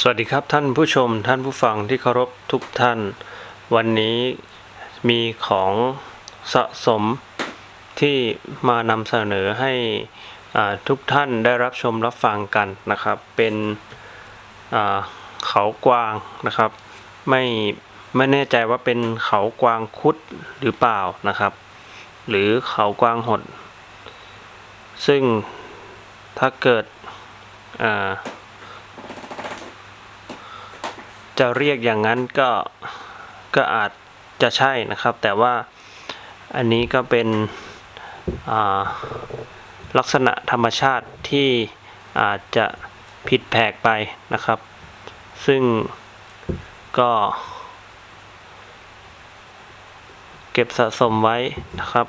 สวัสดีครับท่านผู้ชมท่านผู้ฟังที่เคารพทุกท่าน วันนี้มีของสะสมที่มานำเสนอให้อ่าทุกท่านได้รับชมรับฟังกันนะครับ เป็นเขากวางนะครับ ไม่ไม่แน่ใจว่าเป็นเขากวางคุดหรือเปล่านะครับ หรือเขากวางหด ซึ่งถ้าเกิดอ่า จะเรียกอย่างนั้นก็ก็อาจจะใช่นะครับ แต่ว่าอันนี้ก็เป็นลักษณะธรรมชาติที่อาจจะผิดแผกไปนะครับ ซึ่งก็เก็บสะสมไว้นะครับ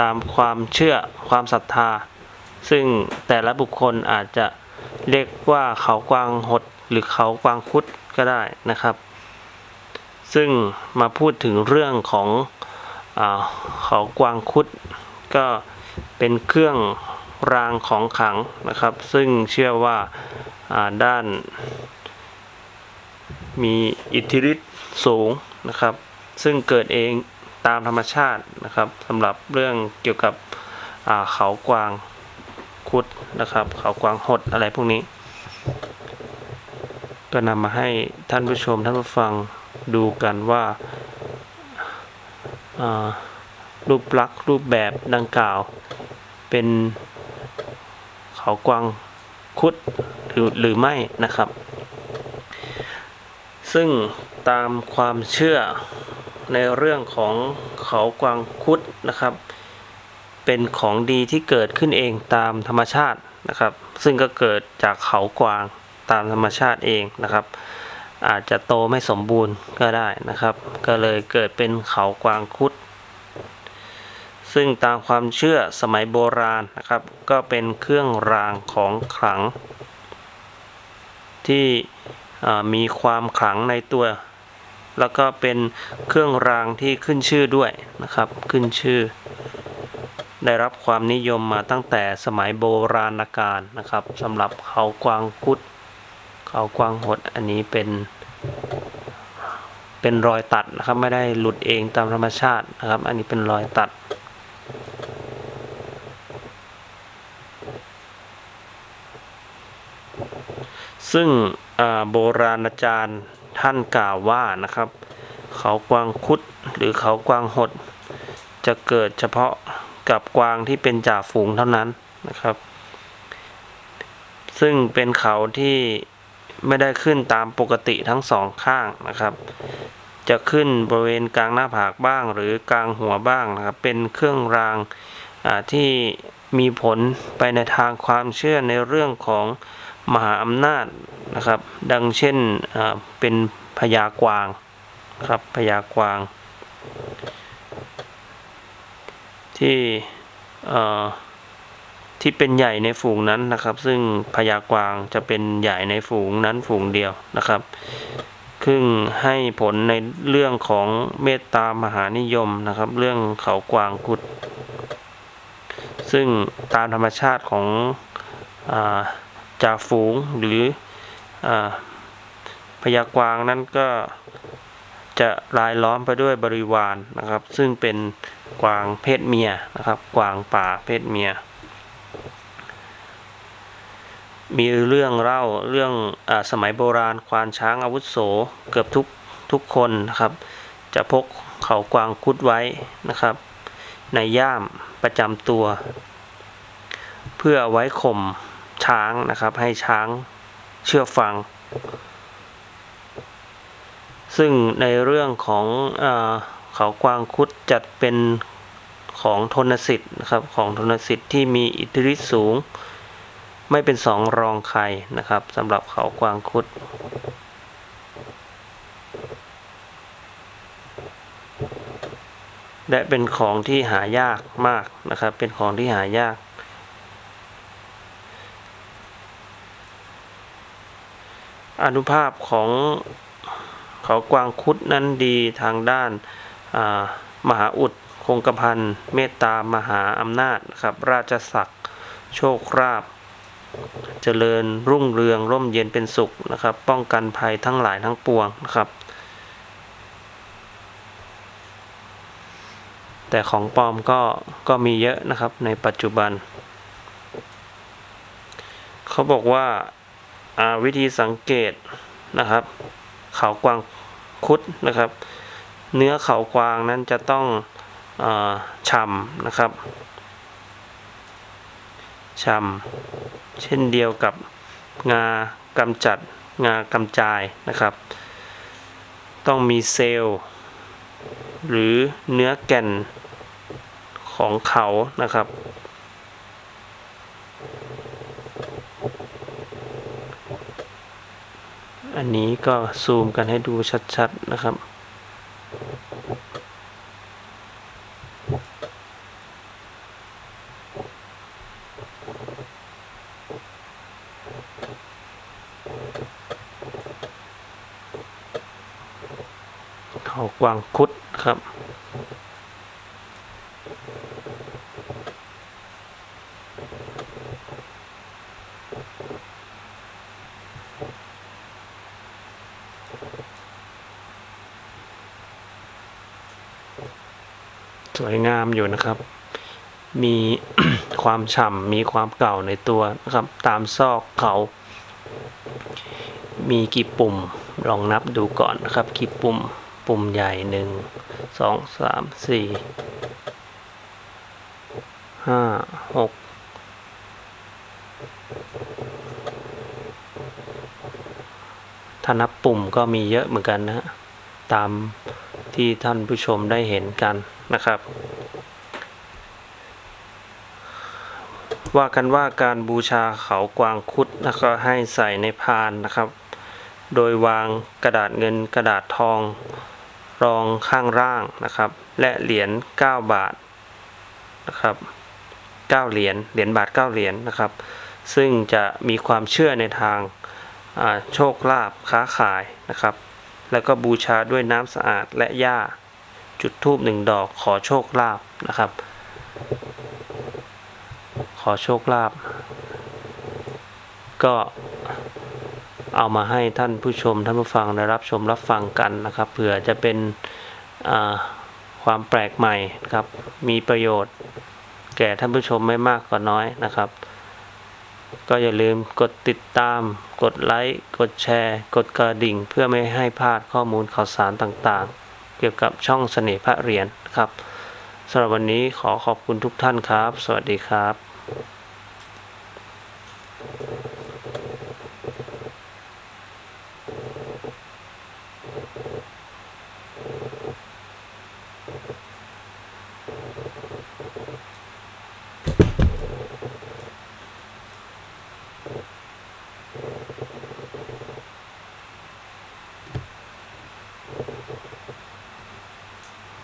ตามความเชื่อความศรัทธา ซึ่งแต่ละบุคคลอาจจะเรียกว่าเขากวางหด หรือเขากวางคุดก็ได้นะครับ ซึ่งมาพูดถึงเรื่องของอเขากวางคุด ก็เป็นเครื่องรางของขังนะครับ ซึ่งเชื่อว่าาด้านมีอิทธิฤทธิ์สูงนะครับ ซึ่งเกิดเองตามธรรมชาตินะครับสำหรับเรื่องเกี่ยวกับเขากวางคุดนะครับ เขากวางหดอะไรพวกนี้ ก็นำมาให้ท่านผู้ชมท่านผู้ฟังดูกันว่าารูปลักษ์รูปแบบดังกล่าว เป็นเขากวางคุดหรือหรือไม่นะครับ ซึ่งตามความเชื่อในเรื่องของเขากวางคุดนะครับ เป็นของดีที่เกิดขึ้นเองตามธรรมชาตินะครับ ซึ่งก็เกิดจากเขากวาง ตามธรรมชาติเองนะครับ อาจจะโตไม่สมบูรณ์ก็ได้นะครับ ก็เลยเกิดเป็นเขากวางคุด ซึ่งตามความเชื่อสมัยโบราณนะครับ ก็เป็นเครื่องรางของขลัง ที่มีความขลังในตัว แล้วก็เป็นเครื่องรางที่ขึ้นชื่อด้วยนะครับ ขึ้นชื่อได้รับความนิยมมาตั้งแต่สมัยโบราณกาลนะครับสำหรับเขากวางคุด เขากวางหดอันนี้เป็นเป็นรอยตัดนะครับ ไม่ได้หลุดเองตามธรรมชาตินะครับ อันนี้เป็นรอยตัด ซึ่งโบราณอาจารย์ท่านกล่าวว่านะครับ เขากวางคุดหรือเขากวางหด จะเกิดเฉพาะกับกวางที่เป็นจ่าฝูงเท่านั้นนะครับ ซึ่งเป็นเขาที่ ไม่ได้ขึ้นตามปกติทั้งสองข้างนะครับ จะขึ้นบริเวณกลางหน้าผากบ้าง หรือกลางหัวบ้างนะครับ เป็นเครื่องรางที่มีผลไปในทางความเชื่อในเรื่องของมหาอำนาจนะครับ ดังเช่นเป็นพญากวางครับพญากวาง ที่เอ่อ ที่เป็นใหญ่ในฝูงนั้นนะครับ ซึ่งพญากวางจะเป็นใหญ่ในฝูงนั้นฝูงเดียวนะครับซึ่งให้ผลในเรื่องของเมตตามหานิยมนะครับ เรื่องเขากวางกุด ซึ่งตามธรรมชาติของอาจ่าฝูงหรืออพญากวางนั้นก็จะรายล้อมไปด้วยบริวารนะครับ ซึ่งเป็นกวางเพศเมียนะครับ กวางป่าเพศเมีย มีเรื่องเล่าเรื่องอสมัยโบราณ ควานช้างอาวุโสเกือบทุกทุกคนนะครับ จะพกเขากวางคุดไว้นะครับ ในย่ามประจำตัว เพื่อไว้ข่มช้างนะครับ ให้ช้างเชื่อฟัง ซึ่งในเรื่องของอเขากวางคุดจัดเป็นของทนสิทธิ์นะครับของทนสิทธิ์ที่มีอิทธิฤทธิ์สูง ไม่เป็นสองรองใครนะครับสำหรับเขากวางคุด และเป็นของที่หายากมากนะครับ เป็นของที่หายาก อนุภาพของเขากวางคุดนั้นดีทางด้านามหาอุดคงกระพันเมตตามหาอำนาจนะครับ ราชศักดิ์โชคราภ เจริญรุ่งเรืองร่มเย็นเป็นสุขนะครับ ป้องกันภัยทั้งหลายทั้งปวงนะครับ แต่ของปลอมก็ก็มีเยอะนะครับในปัจจุบัน เขาบอกว่าาวิธีสังเกตนะครับ เขากวางคุดนะครับ เนื้อเขากวางนั้นจะต้องอาฉ่ำนะครับฉ่ำ เช่นเดียวกับงากำจัดงากำจายนะครับ ต้องมีเซลล์หรือเนื้อแก่นของเขานะครับ อันนี้ก็ซูมกันให้ดูชัดๆนะครับ เขากวางคุดครับ สวยงามอยู่นะครับ มีความฉ่ำมีความเก่าในตัวนะครับ ตามซอกเขา มีกี่ปุ่มลองนับดูก่อนนะครับกี่ปุ่ม ปุ่มใหญ่หนึ่งสองสามสี่ห้าหกถ้านับปุ่มก็มีเยอะเหมือนกันนะฮะตามที่ท่านผู้ชมได้เห็นกันนะครับ ว่ากันว่าการบูชาเขากวางคุดแล้วก็ให้ใส่ในพานนะครับ โดยวางกระดาษเงินกระดาษทอง รองข้างล่างนะครับ และเหรียญ9บาทนะครับ9เหรียญเหรียญบาท 9 เหรียญนะครับ ซึ่งจะมีความเชื่อในทางโชคลาภค้าขายนะครับ แล้วก็บูชาด้วยน้ำสะอาดและหญ้าจุดธูปหนึ่งดอกขอโชคลาภนะครับ ขอโชคลาภก็ เอามาให้ท่านผู้ชมท่านผู้ฟังได้รับชมรับฟังกันนะครับเผื่อจะเป็นความแปลกใหม่ครับ มีประโยชน์ แก่ท่านผู้ชมไม่มากก็น้อยนะครับ ก็อย่าลืมกดติดตาม กดไลค์กดแชร์ กดกระดิ่ง เพื่อไม่ให้พลาดข้อมูลข่าวสารต่างๆ เกี่ยวกับช่องเสน่ห์พระเหรียญครับสำหรับวันนี้ขอขอบคุณทุกท่านครับ สวัสดีครับ